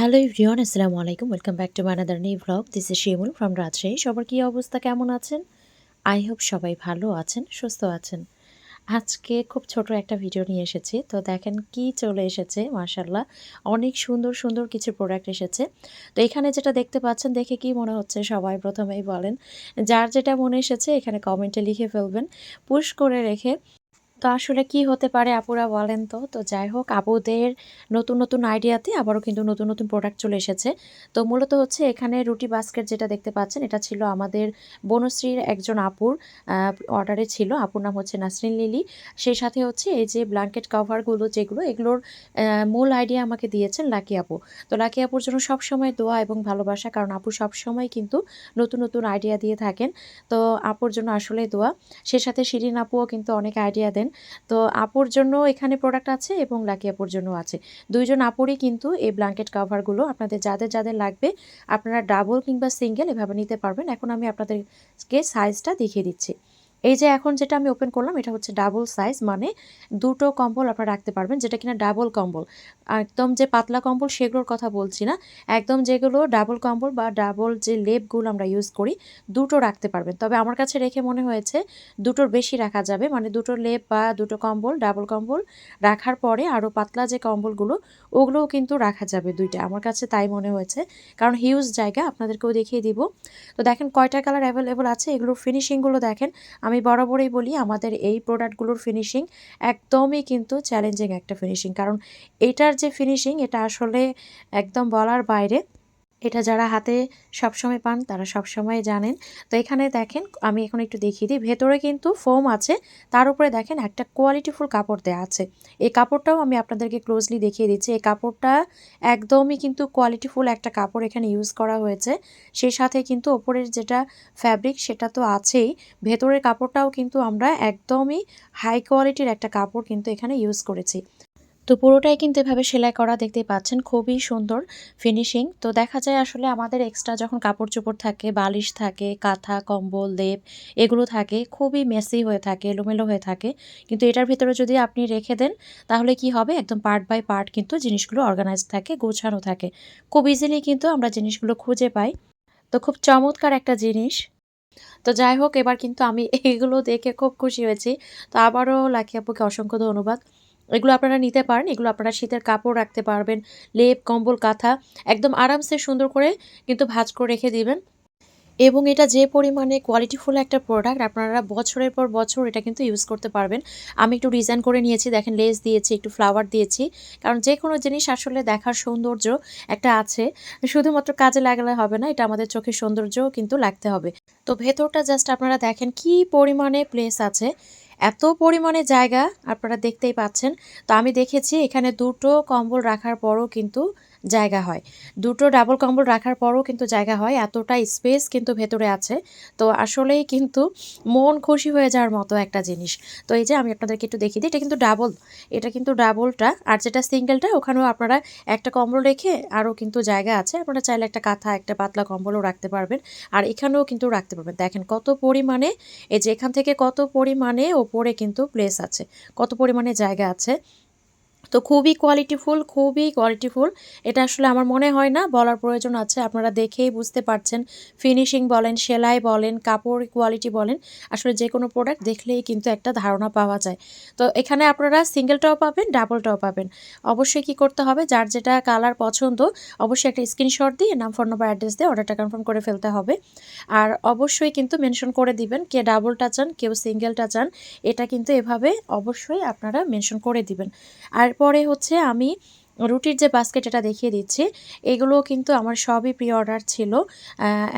Hello everyone আসসালামু আলাইকুম welcome back to another new blog this is Shimul from Rajshahi সবার কী অবস্থা, কেমন আছেন? আই হোপ সবাই ভালো আছেন, সুস্থ আছেন। আজকে খুব ছোট একটা ভিডিও নিয়ে এসেছি। তো দেখেন কি চলে এসেছে মাশাল্লাহ অনেক সুন্দর সুন্দর কিছু প্রোডাক্ট এসেছে। তো এখানে যেটা দেখতে পাচ্ছেন, দেখে কি মনে হচ্ছে? সবাই প্রথমেই বলেন। যার যেটা মনে এসেছে, এখানে কমেন্টে লিখে ফেলবেন। পুশ করে রেখে তো আসলে কি হতে পারে আপুরা বলেন তো। তো যাই হোক, আপুদের নতুন নতুন আইডিয়াতে আবারও কিন্তু নতুন নতুন প্রোডাক্ট চলে এসেছে। তো মূলত হচ্ছে এখানে রুটি বাস্কেট যেটা দেখতে পাচ্ছেন, এটা ছিল আমাদের বনশ্রীর একজন আপুর অর্ডারে ছিল। আপুর নাম হচ্ছে নাসরিন লিলি। সেই সাথে হচ্ছে এই যে ব্ল্যাঙ্কেট কভারগুলো যেগুলো, এগুলোর মূল আইডিয়া আমাকে দিয়েছেন লাকি আপু। তো লাকি আপুর জন্য সবসময় দোয়া এবং ভালোবাসা, কারণ আপু সবসময় কিন্তু নতুন নতুন আইডিয়া দিয়ে থাকেন। তো আপুর জন্য আসলে দোয়া। সে সাথে শিরিন আপুও কিন্তু অনেক আইডিয়া দেন। তো আপুর জন্য এখানে প্রোডাক্ট আছে এবং লাকি আপুর জন্য আছে। দুইজন আপুরই কিন্তু এই ব্ল্যাঙ্কেট কাভারগুলো আপনাদের যাদের যাদের লাগবে, আপনারা ডাবল কিংবা সিঙ্গেল এভাবে নিতে পারবেন। এখন আমি আপনাদেরকে সাইজটা দেখিয়ে দিচ্ছি। এই যে এখন যেটা আমি ওপেন করলাম, এটা হচ্ছে ডাবল সাইজ মানে দুটো কম্বল আপনারা রাখতে পারবেন, যেটা কিনা ডাবল কম্বল। একদম যে পাতলা কম্বল সেগুলোর কথা বলছি না, একদম যেগুলো ডাবল কম্বল বা ডাবল যে লেপগুলো আমরা ইউজ করি, দুটো রাখতে পারবেন। তবে আমার কাছে রেখে মনে হয়েছে দুটোর বেশি রাখা যাবে মানে দুটো লেপ বা দুটো কম্বল ডাবল কম্বল রাখার পরে আরও পাতলা যে কম্বলগুলো, ওগুলোও কিন্তু রাখা যাবে দুইটা। আমার কাছে তাই মনে হয়েছে, কারণ হিউজ জায়গা, আপনাদেরকেও দেখিয়ে দিব। তো দেখেন কয়টা কালার অ্যাভেলেবল আছে, এগুলোর ফিনিশিংগুলো দেখেন আমি বরাবরই বলি, আমাদের এই প্রোডাক্টগুলোর ফিনিশিং একদমই কিন্তু চ্যালেঞ্জিং একটা ফিনিশিং কারণ এটার যে ফিনিশিং এটা আসলে একদম বলার বাইরে। এটা যারা হাতে সবসময় পান, তারা সবসময় জানেন। তো এখানে দেখেন, আমি এখন একটু দেখিয়ে দিই। ভেতরে কিন্তু ফোম আছে, তার উপরে দেখেন একটা কোয়ালিটিফুল কাপড় দেওয়া আছে। এই কাপড়টাও আমি আপনাদেরকে ক্লোজলি দেখিয়ে দিচ্ছি। এই কাপড়টা একদমই কিন্তু কোয়ালিটিফুল একটা কাপড় এখানে ইউজ করা হয়েছে। সেই সাথে কিন্তু ওপরের যেটা ফ্যাব্রিক সেটা তো আছেই। ভেতরের কাপড়টাও কিন্তু আমরা একদমই হাই কোয়ালিটির একটা কাপড় কিন্তু এখানে ইউজ করেছি। তো পুরোটাই কিন্তু এভাবে সেলাই করা দেখতে পাচ্ছেন, খুবই সুন্দর ফিনিশিং তো দেখা যায় আসলে আমাদের এক্সট্রা যখন কাপড় চোপড় থাকে, বালিশ থাকে, কাঁথা, কম্বল, লেপ, এগুলো থাকে, খুবই মেসি হয়ে থাকে, এলোমেলো হয়ে থাকে। কিন্তু এটার ভিতরে যদি আপনি রেখে দেন, তাহলে কি হবে? একদম পার্ট বাই পার্ট কিন্তু জিনিসগুলো অর্গানাইজ থাকে, গোছানো থাকে। খুব ইজিলি কিন্তু আমরা জিনিসগুলো খুঁজে পাই। তো খুব চমৎকার একটা জিনিস। তো যাই হোক, এবার কিন্তু আমি এগুলো দেখে খুব খুশি হয়েছি। তো আবারও লাকি আপুকে অসংখ্য ধন্যবাদ। এগুলো আপনারা নিতে পারেন, এগুলো আপনারা শীতের কাপড় রাখতে পারবেন, লেপ, কম্বল, কাঁথা, একদম আরামসে সুন্দর করে কিন্তু ভাজ করে রেখে দিবেন। এবং এটা যে পরিমাণে কোয়ালিটিফুল একটা প্রোডাক্ট আপনারা বছরের পর বছর এটা কিন্তু ইউজ করতে পারবেন। আমি একটু ডিজাইন করে নিয়েছি, দেখেন লেস দিয়েছি, একটু ফ্লাওয়ার দিয়েছি। কারণ যে কোনো জিনিস আসলে দেখার সৌন্দর্য একটা আছে। শুধুমাত্র কাজে লাগালে হবে না, এটা আমাদের চোখের সৌন্দর্যও কিন্তু লাগতে হবে। তো ভেতরটা জাস্ট আপনারা দেখেন কি পরিমাণে প্লেস আছে। এত পরিমাণে জায়গা আপনারা দেখতেই পাচ্ছেন। তো আমি দেখেছি এখানে দুটো কম্বল রাখার পরও কিন্তু জায়গা হয়। দুটো ডাবল কম্বল রাখার পরও কিন্তু জায়গা হয় এতটা স্পেস কিন্তু ভেতরে আছে। তো আসলেই কিন্তু মন খুশি হয়ে যাওয়ার মতো একটা জিনিস। তো এই যে আমি আপনাদেরকে একটু দেখিয়ে দিই, এটা কিন্তু ডাবল এটা কিন্তু ডাবলটা আর যেটা সিঙ্গেলটা ওখানেও আপনারা একটা কম্বল রেখে আরও কিন্তু জায়গা আছে। আপনারা চাইলে একটা কাঁথা, একটা পাতলা কম্বলও রাখতে পারবেন। আর এখানেও কিন্তু রাখতে পারবেন। দেখেন কত পরিমাণে, এই যে এখান থেকে কত পরিমাণে ওপরে কিন্তু প্লেস আছে। কত পরিমাণে জায়গা আছে। তো খুবই কোয়ালিটিফুল খুবই কোয়ালিটিফুল এটা আসলে আমার মনে হয় না, বলার প্রয়োজন আছে, আপনারা দেখেই বুঝতে পারছেন। ফিনিশিং বলেন, সেলাই বলেন, কাপড় কোয়ালিটি বলেন, আসলে যে কোনো প্রোডাক্ট দেখলেই কিন্তু একটা ধারণা পাওয়া যায়। তো এখানে আপনারা সিঙ্গেলটাও পাবেন ডাবলটাও পাবেন। অবশ্যই কি করতে হবে, যার যেটা কালার পছন্দ, অবশ্যই একটা স্ক্রিনশট দিয়ে নাম ফোন নম্বর অ্যাড্রেস দিয়ে অর্ডারটা কনফার্ম করে ফেলতে হবে। আর অবশ্যই কিন্তু মেনশন করে দিবেন, কে ডাবলটা চান, কেউ সিঙ্গেলটা চান, এটা কিন্তু এভাবে অবশ্যই আপনারা মেনশন করে দিবেন। আর তারপরে হচ্ছে আমি রুটির যে বাস্কেট এটা দেখিয়ে দিচ্ছি, এগুলো কিন্তু আমার সবই প্রি অর্ডার ছিল।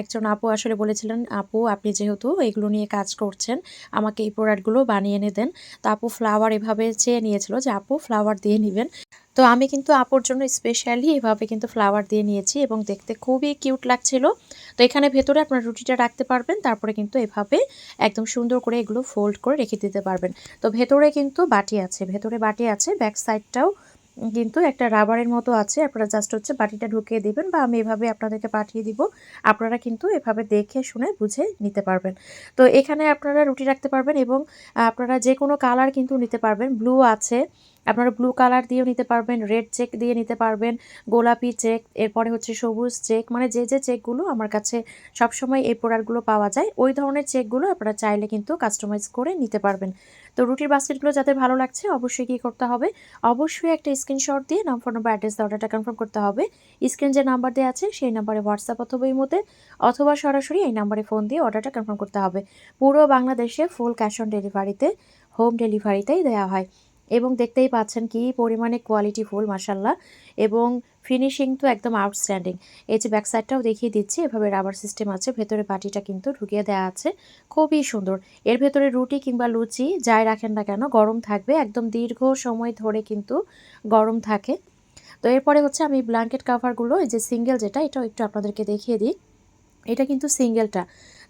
একজন আপু আসলে বলেছিলেন, আপু, আপনি যেহেতু এগুলো নিয়ে কাজ করছেন, আমাকে এই প্রোডাক্টগুলো বানিয়ে এনে দেন। তো আপু ফ্লাওয়ার এভাবে চেয়ে নিয়েছিল যে, আপু ফ্লাওয়ার দিয়ে নেবেন। তো আমি কিন্তু আপুর জন্য স্পেশালি এভাবে কিন্তু ফ্লাওয়ার দিয়ে নিয়েছি এবং দেখতে খুবই কিউট লাগছিল। তো এখানে ভেতরে আপনার রুটিটা রাখতে পারবেন, তারপরে কিন্তু এভাবে একদম সুন্দর করে এগুলো ফোল্ড করে রেখে দিতে পারবেন। তো ভেতরে কিন্তু বাটি আছে, ভেতরে বাটি আছে ব্যাক সাইডটাও কিন্তু একটা রাবারের মতো আছে, আপনারা জাস্ট হচ্ছে বাটিটা ঢুকিয়ে দিবেন বা আমি এভাবে আপনাদেরকে পাঠিয়ে দিব। আপনারা কিন্তু এভাবে দেখে, শুনে, বুঝে নিতে পারবেন। তো এখানে আপনারা রুটি রাখতে পারবেন এবং আপনারা যে কোনো কালার কিন্তু নিতে পারবেন। ব্লু আছে আপনারা ব্লু কালার দিয়েও নিতে পারবেন রেড চেক দিয়ে নিতে পারবেন, গোলাপি চেক এরপরে হচ্ছে সবুজ চেক মানে যে যে চেকগুলো আমার কাছে সবসময় এই প্রোডাক্টগুলো পাওয়া যায়, ওই ধরনের চেকগুলো আপনারা চাইলে কিন্তু কাস্টমাইজ করে নিতে পারবেন। তো রুটির বাস্কেটগুলো যাদের ভালো লাগছে অবশ্যই কী করতে হবে। অবশ্যই একটা স্ক্রিনশট দিয়ে নাম ফোন নম্বর অ্যাড্রেস অর্ডারটা কনফার্ম করতে হবে। স্ক্রিন যে নাম্বার দেওয়া আছে, সেই নাম্বারে হোয়াটসঅ্যাপ অথবা ইমোতে অথবা সরাসরি এই নাম্বারে ফোন দিয়ে অর্ডারটা কনফার্ম করতে হবে। পুরো বাংলাদেশে ফুল ক্যাশ অন ডেলিভারিতে হোম ডেলিভারিতেই দেওয়া হয়। এবং দেখতেই পাচ্ছেন কি পরিমাণে কোয়ালিটি ফুল মাসাল্লাহ এবং ফিনিশিং তো একদম আউটস্ট্যান্ডিং এই যে ব্যাক সাইডটাও দেখিয়ে দিচ্ছি, এভাবে রাবার সিস্টেম আছে, ভেতরে বাটিটা কিন্তু ঢুকিয়ে দেওয়া আছে। খুবই সুন্দর। এর ভেতরে রুটি কিংবা লুচি যাই রাখেন না কেন, গরম থাকবে। একদম দীর্ঘ সময় ধরে কিন্তু গরম থাকে। তো এরপরে হচ্ছে আমি ব্ল্যাঙ্কেট কাভারগুলো এই যে সিঙ্গেল যেটা, এটাও একটু আপনাদেরকে দেখিয়ে দিই। এটা কিন্তু সিঙ্গেলটা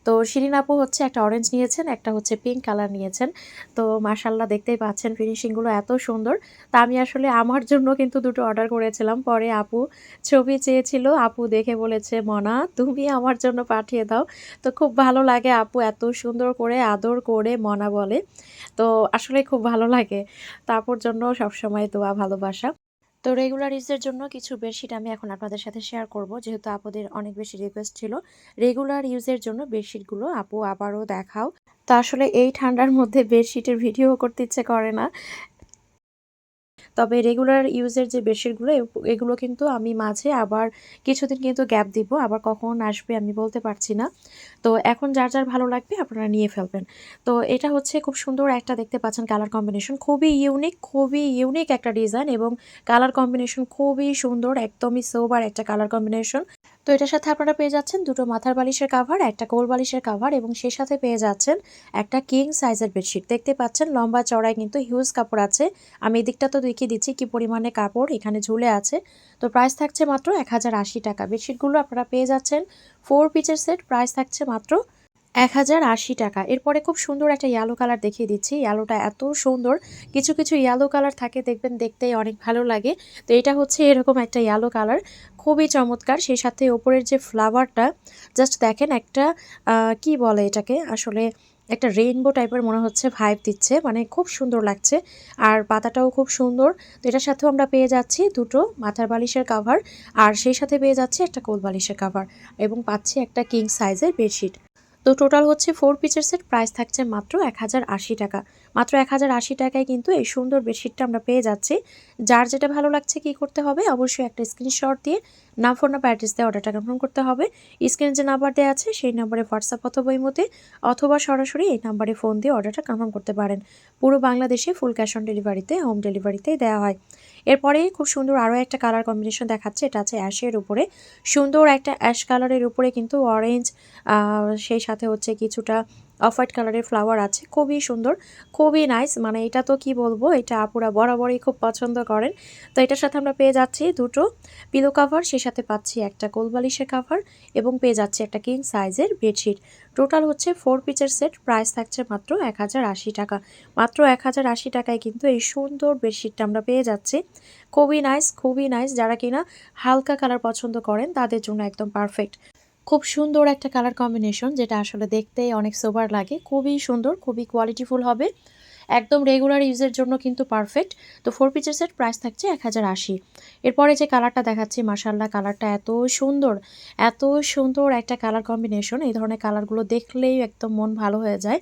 তো শিরিন আপু হচ্ছে একটা অরেঞ্জ নিয়েছেন, একটা হচ্ছে পিঙ্ক কালার নিয়েছেন। তো মাসাল্লাহ দেখতেই পাচ্ছেন ফিনিশিংগুলো এত সুন্দর। তা আমি আসলে আমার জন্য কিন্তু দুটো অর্ডার করেছিলাম। পরে আপু ছবি চেয়েছিল, আপু দেখে বলেছে, মনা, তুমি আমার জন্য পাঠিয়ে দাও। তো খুব ভালো লাগে আপু এত সুন্দর করে, আদর করে মনা বলে। তো আসলে খুব ভালো লাগে। তারপর জন্য সবসময় দোয়া, ভালোবাসা। তো রেগুলার ইউজের জন্য কিছু বেডশিট আমি এখন আপনাদের সাথে শেয়ার করব। যেহেতু আপুদের অনেক বেশি রিকোয়েস্ট ছিল রেগুলার ইউজের জন্য বেডশিটগুলো আপু আবারও দেখাও। তো আসলে এই ঠান্ডার মধ্যে বেডশিটের ভিডিও করতে ইচ্ছে করে না। তবে রেগুলার ইউজের যে বেডশিটগুলো এগুলো কিন্তু আমি মাঝে আবার কিছুদিন কিন্তু গ্যাপ দিব, আবার কখন আসবে আমি বলতে পারছি না। তো এখন যার যার ভালো লাগবে আপনারা নিয়ে ফেলবেন। তো এটা হচ্ছে খুব সুন্দর একটা দেখতে পাচ্ছেন কালার কম্বিনেশন খুবই ইউনিক খুবই ইউনিক একটা ডিজাইন এবং কালার কম্বিনেশন খুবই সুন্দর, একদমই সোবার একটা কালার কম্বিনেশন তো এটার সাথে আপনারা পেয়ে যাচ্ছেন দুটো মাথার বালিশের কাভার একটা কোল বালিশের কাভার এবং সেই সাথে পেয়ে যাচ্ছেন একটা কিং সাইজের বেডশিট দেখতে পাচ্ছেন লম্বা চড়ায় কিন্তু হিউজ কাপড় আছে। আমি এদিকটা তো দেখিয়ে দিচ্ছি কি পরিমাণে কাপড় এখানে ঝুলে আছে। তো প্রাইস থাকছে মাত্র এক হাজার আশি টাকা। বেডশিটগুলো আপনারা পেয়ে যাচ্ছেন। ফোর পিচের সেট প্রাইস থাকছে মাত্র এক হাজার আশি টাকা। এরপরে খুব সুন্দর একটা ইয়েলো কালার দেখিয়ে দিচ্ছি। ইয়েলোটা এত সুন্দর। কিছু কিছু ইয়েলো কালার থাকে, দেখবেন দেখতেই অনেক ভালো লাগে। তো এটা হচ্ছে এরকম একটা ইয়েলো কালার খুবই চমৎকার। সেই সাথে ওপরের যে ফ্লাওয়ারটা জাস্ট দেখেন একটা কি বলে এটাকে? আসলে একটা রেইনবো টাইপের মনে হচ্ছে ভাইব দিচ্ছে। মানে খুব সুন্দর লাগছে। আর পাতাটাও খুব সুন্দর। তো এটার সাথেও আমরা পেয়ে যাচ্ছি দুটো মাথার বালিশের কাভার আর সেই সাথে পেয়ে যাচ্ছি একটা কোল বালিশের কাভার এবং পাচ্ছি একটা কিং সাইজের বেডশিট তো টোটাল হচ্ছে ফোর পিচের সেট প্রাইস থাকছে মাত্র এক হাজার আশি টাকা। মাত্র এক হাজার আশি টাকায় কিন্তু এই সুন্দর বেডশিটটা আমরা পেয়ে যাচ্ছি। যার যেটা ভালো লাগছে কি করতে হবে, অবশ্যই একটা স্ক্রিনশট দিয়ে নাম ফোন নাম্বার অ্যাড্রেস দিয়ে অর্ডারটা কনফার্ম করতে হবে। স্ক্রিনে যে নাম্বার দেওয়া আছে, সেই নাম্বারে হোয়াটসঅ্যাপ অথবা মতে অথবা সরাসরি এই নাম্বারে ফোন দিয়ে অর্ডারটা কনফার্ম করতে পারেন। পুরো বাংলাদেশে ফুল ক্যাশ অন ডেলিভারিতে হোম ডেলিভারিতেই দেওয়া হয়। এরপরে খুব সুন্দর আরও একটা কালার কম্বিনেশন দেখাচ্ছে, এটা আছে অ্যাশের উপরে। সুন্দর একটা অ্যাশ কালারের উপরে কিন্তু অরেঞ্জ সেই সাথে হচ্ছে কিছুটা অফ হোয়াইট কালারের ফ্লাওয়ার আছে, খুবই সুন্দর, খুবই নাইস। মানে এটা তো কি বলব, এটা আপুরা বরাবরই খুব পছন্দ করেন। তো এটার সাথে আমরা পেয়ে যাচ্ছি দুটো পিলো কাভার সেই সাথে পাচ্ছি একটা কোলবালিশের কাভার এবং পেয়ে যাচ্ছি একটা কিং সাইজের বেডশিট টোটাল হচ্ছে ফোর পিচের সেট প্রাইস থাকছে মাত্র এক হাজার আশি টাকা। মাত্র এক হাজার আশি টাকায় কিন্তু এই সুন্দর বেডশিটটা আমরা পেয়ে যাচ্ছি। খুবই নাইস খুবই নাইস। যারা কিনা হালকা কালার পছন্দ করেন, তাদের জন্য একদম পারফেক্ট খুব সুন্দর একটা কালার কম্বিনেশন যেটা আসলে দেখতে অনেক সোবার লাগে। খুবই সুন্দর, খুবই কোয়ালিটিফুল হবে। একদম রেগুলার ইউজের জন্য কিন্তু পারফেক্ট তো ফোর পিচের সেট প্রাইস থাকছে এক হাজার আশি। এরপরে যে কালারটা দেখাচ্ছি মার্শাল্লাহ কালারটা এত সুন্দর এত সুন্দর একটা কালার কম্বিনেশন এই ধরনের কালারগুলো দেখলেই একদম মন ভালো হয়ে যায়।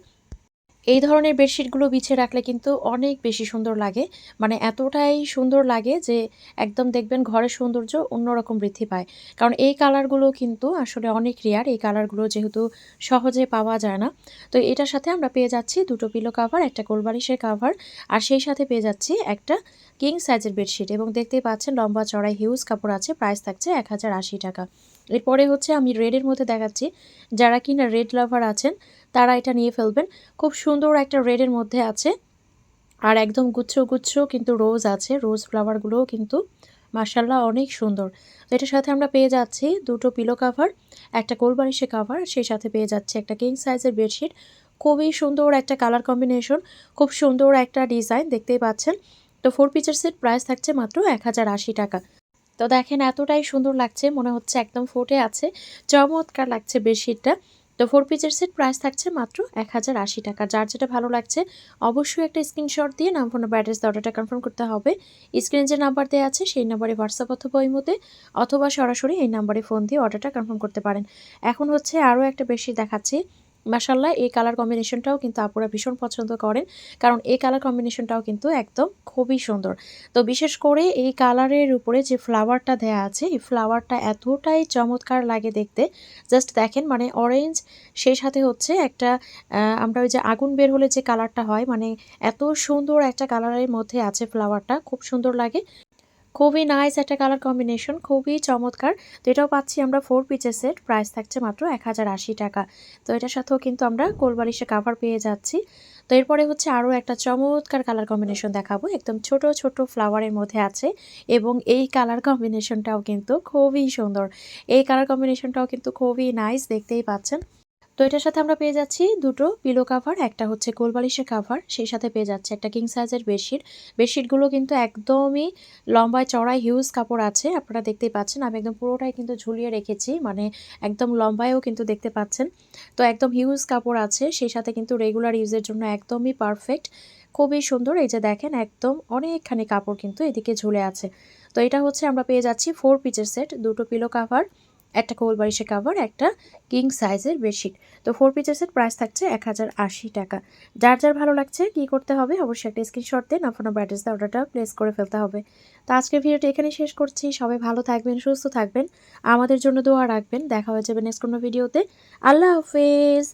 এই ধরনের বেডশিটগুলো বিছিয়ে রাখলে কিন্তু অনেক বেশি সুন্দর লাগে। মানে এতটাই সুন্দর লাগে যে একদম দেখবেন ঘরের সৌন্দর্য অন্যরকম বৃদ্ধি পায়। কারণ এই কালারগুলো কিন্তু আসলে অনেক রেয়ার এই কালারগুলো যেহেতু সহজে পাওয়া যায় না। তো এটার সাথে আমরা পেয়ে যাচ্ছি দুটো পিলো কাভার একটা কোলবালিশের কাভার আর সেই সাথে পেয়ে যাচ্ছি একটা কিং সাইজের বেডশিট এবং দেখতেই পাচ্ছেন লম্বা চড়াই হিউজ কাপড় আছে প্রাইস থাকছে এক হাজার আশি টাকা। এরপরে হচ্ছে আমি রেডের মধ্যে দেখাচ্ছি। যারা কিনা রেড লাভার আছেন তারা এটা নিয়ে ফেলবেন। খুব সুন্দর একটা রেডের মধ্যে আছে। আর একদম গুচ্ছ গুচ্ছ কিন্তু রোজ আছে। রোজ ফ্লাওয়ারগুলোও কিন্তু মার্শাল্লাহ অনেক সুন্দর। এটার সাথে আমরা পেয়ে যাচ্ছি দুটো পিলো কাভার একটা কোলবারিশে কাভার সেই সাথে পেয়ে যাচ্ছে একটা কিং সাইজের বেডশিট খুবই সুন্দর একটা কালার কম্বিনেশন খুব সুন্দর একটা ডিজাইন দেখতেই পাচ্ছেন। তো ফোর পিচের সেট প্রাইস থাকছে মাত্র এক হাজার আশি টাকা। তো দেখেন এতটাই সুন্দর লাগছে, মনে হচ্ছে একদম ফুটে আছে। চমৎকার লাগছে বেডশিটটা তো ফোর পিচের সেট প্রাইস থাকছে মাত্র এক হাজার আশি টাকা। যার যেটা ভালো লাগছে, অবশ্যই একটা স্ক্রিনশট দিয়ে নাম ফোন নাম্বার অ্যাড্রেস অর্ডারটা কনফার্ম করতে হবে। স্ক্রিনে যে নাম্বার দেওয়া আছে, সেই নাম্বারে হোয়াটসঅ্যাপ অথবা ইমোতে অথবা সরাসরি এই নাম্বারে ফোন দিয়ে অর্ডারটা কনফার্ম করতে পারেন। এখন হচ্ছে আরও একটা বেশি দেখাচ্ছি। মাসাল্লাহ এই কালার কম্বিনেশনটাও কিন্তু আপুরা ভীষণ পছন্দ করেন। কারণ এই কালার কম্বিনেশনটাও কিন্তু একদম খুবই সুন্দর। তো বিশেষ করে এই কালারের উপরে যে ফ্লাওয়ারটা দেয়া আছে, এই ফ্লাওয়ারটা এতটাই চমৎকার লাগে দেখতে। জাস্ট দেখেন মানে অরেঞ্জ সেই সাথে হচ্ছে একটা আমরা ওই যে আগুন বের হলে যে কালারটা হয় মানে এত সুন্দর একটা কালারের মধ্যে আছে ফ্লাওয়ারটা খুব সুন্দর লাগে। খুবই নাইস একটা কালার কম্বিনেশন খুবই চমৎকার। তো এটাও পাচ্ছি আমরা ফোর পিচের সেট প্রাইস থাকছে মাত্র এক হাজার আশি টাকা। তো এটার সাথেও কিন্তু আমরা কোলবালিশে কাভার পেয়ে যাচ্ছি। তো এরপরে হচ্ছে আরও একটা চমৎকার কালার কম্বিনেশন দেখাবো। একদম ছোট ছোট ফ্লাওয়ারের মধ্যে আছে এবং এই কালার কম্বিনেশনটাও কিন্তু খুবই সুন্দর। এই কালার কম্বিনেশনটাও কিন্তু খুবই নাইস দেখতেই পাচ্ছেন। তো এটার সাথে আমরা পেয়ে যাচ্ছি দুটো পিলো কাভার একটা হচ্ছে কোলবালিশের কাভার সেই সাথে পেয়ে যাচ্ছে একটা কিং সাইজের বেডশিট বেডশিটগুলো কিন্তু একদমই লম্বায় চড়াই হিউজ কাপড় আছে, আপনারা দেখতেই পাচ্ছেন। আমি একদম পুরোটাই কিন্তু ঝুলিয়ে রেখেছি মানে একদম লম্বায়ও কিন্তু দেখতে পাচ্ছেন। তো একদম হিউজ কাপড় আছে, সেই সাথে কিন্তু রেগুলার ইউজের জন্য একদমই পারফেক্ট খুবই সুন্দর, এই যে দেখেন একদম অনেকখানি কাপড় কিন্তু এদিকে ঝুলে আছে। তো এটা হচ্ছে আমরা পেয়ে যাচ্ছি ফোর পিচের সেট দুটো পিলো কাভার একটা কোল বাড়ি সে কাভার একটা কিং সাইজের বেডশিট তো ফোর পিচেসের প্রাইস থাকছে এক হাজার আশি টাকা। যার যার ভালো লাগছে কি করতে হবে, অবশ্যই একটা স্ক্রিনশট দিয়ে না ফোন অ্যাড্রেস দিয়ে অর্ডারটা প্লেস করে ফেলতে হবে। তো আজকের ভিডিওটি এখানে শেষ করছি। সবাই ভালো থাকবেন, সুস্থ থাকবেন। আমাদের জন্য দোয়া রাখবেন। দেখা হয়ে যাবে নেক্সট কোনো ভিডিওতে আল্লাহ হাফেজ।